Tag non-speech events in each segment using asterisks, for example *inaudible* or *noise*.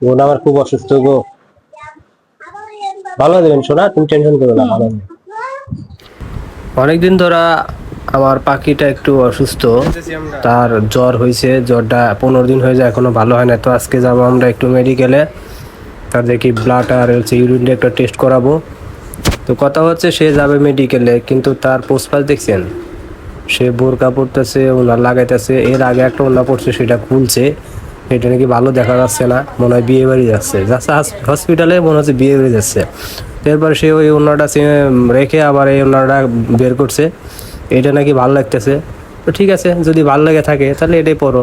বোন আমার খুব অসুস্থ গো। ভালো যাবেন শোনা তুমি টেনশন করো না, ভালো অনেকদিন ধরা আমার পাখিটা একটু অসুস্থ, তার জ্বর হয়েছে, জ্বরটা পনেরো দিন হয়ে যায়, এখনও ভালো হয় না তো আজকে যাব আমরা একটু মেডিকেলে তার দেখি ব্লাড আর হচ্ছে ইউরিনটা একটা টেস্ট করাবো। তো কথা হচ্ছে সে যাবে মেডিকেলে কিন্তু তার পোস্টপাস দেখছেন? সে বোরকা পড়তেছে ওনার লাগাইতেছে, এর আগে একটা ওনা পড়ছে, সেটা খুলছে। এটা নাকি ভালো দেখা যাচ্ছে না মনে হয় বিয়ে বাড়ি যাচ্ছে। যাচ্ছে হসপিটালে মনে হচ্ছে বিয়ে বাড়ি যাচ্ছে। এরপর সে ওই ওনাটা রেখে আবার এই ওনাটা বের করছে। এটা নাকি ভালো লাগতেছে। তো ঠিক আছে যদি ভালো লাগে থাকে তাহলে এটাই পড়ো।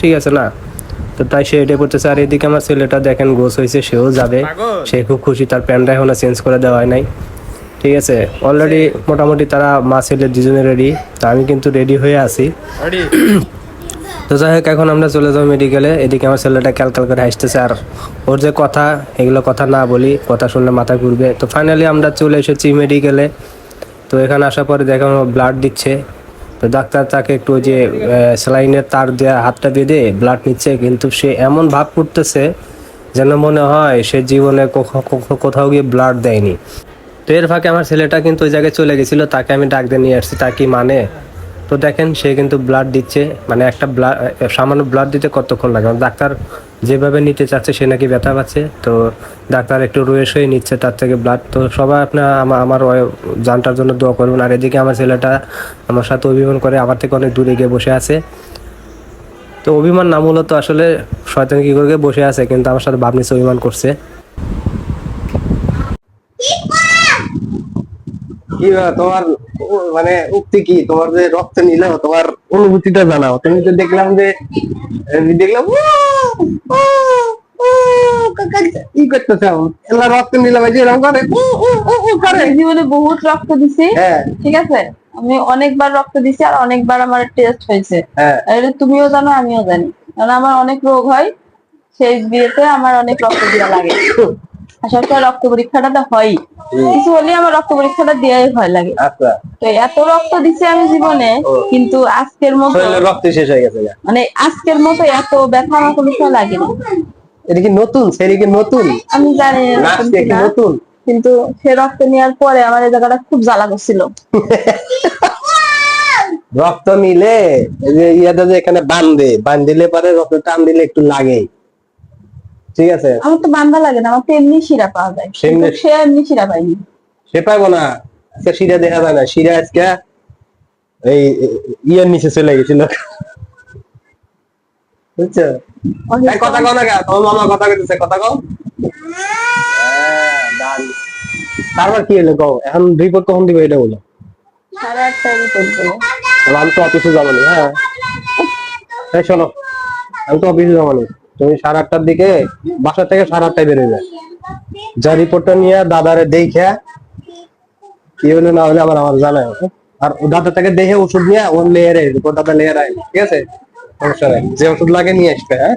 ঠিক আছে না? তো তাই সে এটাই পড়তেছে। আর এদিকে আমার ছেলেটা দেখেন গোস হয়েছে সেও যাবে। সে খুব খুশি তার প্যান্টটা এখনও চেঞ্জ করে দেওয়া হয় নাই। ঠিক আছে অলরেডি মোটামুটি তারা মা ছেলে দুজনে রেডি তা আমি কিন্তু রেডি হয়ে আছি। *clears throat* তো যাই হোক, এখন আমরা চলে যাব মেডিকেলে এদিকে আমার ছেলেটা ক্যালকাল করে হাসতেছে আর ওর যে কথা, এগুলো কথা না বলি, কথা শুনলে মাথা ঘুরবে। তো ফাইনালি আমরা চলে এসেছি মেডিকেলে তো এখানে আসার পরে দেখো ব্লাড দিচ্ছে। তো ডাক্তার তাকে একটু যে স্যালাইনের তার দেওয়া হাতটা বেঁধে ব্লাড নিচ্ছে, কিন্তু সে এমন ভাব করতেছে যেন মনে হয় সে জীবনে কোথাও গিয়ে ব্লাড দেয়নি। তো এর ফাঁকে আমার ছেলেটা কিন্তু ওই জায়গায় চলে গেছিল, তাকে আমি ডাক দিয়ে নিয়ে আসছি, তা কি মানে? তো দেখেন, সে কিন্তু ব্লাড দিচ্ছে মানে একটা ব্লাড সামান্য ব্লাড দিতে কতক্ষণ লাগে? ডাক্তার যেভাবে নিতে চাচ্ছে, সে নাকি ব্যথা পাচ্ছে। তো ডাক্তার একটু রয়েস হয়ে নিচ্ছে তার থেকে ব্লাড তো সবাই আপনার আমার আমার জানটার জন্য দোয়া করবেন। আর এদিকে আমার ছেলেটা আমার সাথে অভিমান করে আমার থেকে অনেক দূরে গিয়ে বসে আছে। তো অভিমান না মূলত আসলে শয়তান কি করে বসে আছে, কিন্তু আমার সাথে ভাব নিচ্ছে অভিমান করছে। কি তোমার মানে উক্তি কি? তোমার যে রক্ত নিলে তোমার অনুভূতিটা জানাও। তুমি তো দেখলাম যে দেখলাম করতেছে? এলা রক্ত নিলাম এই যে এরকম করে করে। জীবনে বহুত রক্ত দিছি। হ্যাঁ। ঠিক আছে? আমি অনেকবার রক্ত দিছি আর অনেকবার আমার টেস্ট হয়েছে। হ্যাঁ। এটা তুমিও জানো আমিও জানি। কারণ আমার অনেক রোগ হয়। সেই বিয়েতে আমার অনেক রক্ত দেওয়া লাগে। *laughs* আর সবসময় রক্ত পরীক্ষাটা তো হয় কিছু হলে আমার রক্ত পরীক্ষাটা দেওয়াই ভয় লাগে। আচ্ছা। তো এত রক্ত দিছি আমি জীবনে কিন্তু আজকের মতো রক্ত শেষ হয়ে গেছে মানে আজকের মতো এত ব্যথা আমার কোনো সময় লাগেনি। এটা কি নতুন? কি নতুন? আমি জানি না নতুন কিন্তু সে রক্ত নেওয়ার পরে আমার এই জায়গাটা খুব জ্বালা করছিল। রক্ত নিলে ইয়াটা যে এখানে বান্ধে বান্ধিলে পরে রক্ত টান দিলে একটু লাগে ঠিক আছে। আমার তো বান্ধা লাগে না আমার তো এমনি শিরা পাওয়া যায়। সে এমনি শিরা পাইনি সে পাইবো না আজকে শিরা দেখা যায় না। শিরা আজকে এই ইয়ের নিচে চলে গেছিল। বুঝছ? কথা কও না কেন? তোমার মামা কথা কইতেছে কথা কও। হ্যাঁ, তারপর কি হলো কও? এখন রিপোর্ট কখন দিবে এটা বলো। সাড়ে আটটায় রিপোর্ট দেবো। আমি তো অফিসে যাব না হ্যাঁ। শোনো আমি তো অফিসে যাব না। তুমি সাড়ে আটটার দিকে বাসা থেকে সাড়ে আটটায় বেরোবে। যা রিপোর্টটা নিয়ে দাদারে দেখে, কি হলো না হলে আবার আমার জানাই আর দাদা থেকে দেখে ওষুধ নিয়ে ওর লেয়ারে রিপোর্টটা লেয়ার আয়। ঠিক আছে? সমস্যা যে ওষুধ লাগে নিয়ে আসবে হ্যাঁ?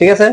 ঠিক আছে?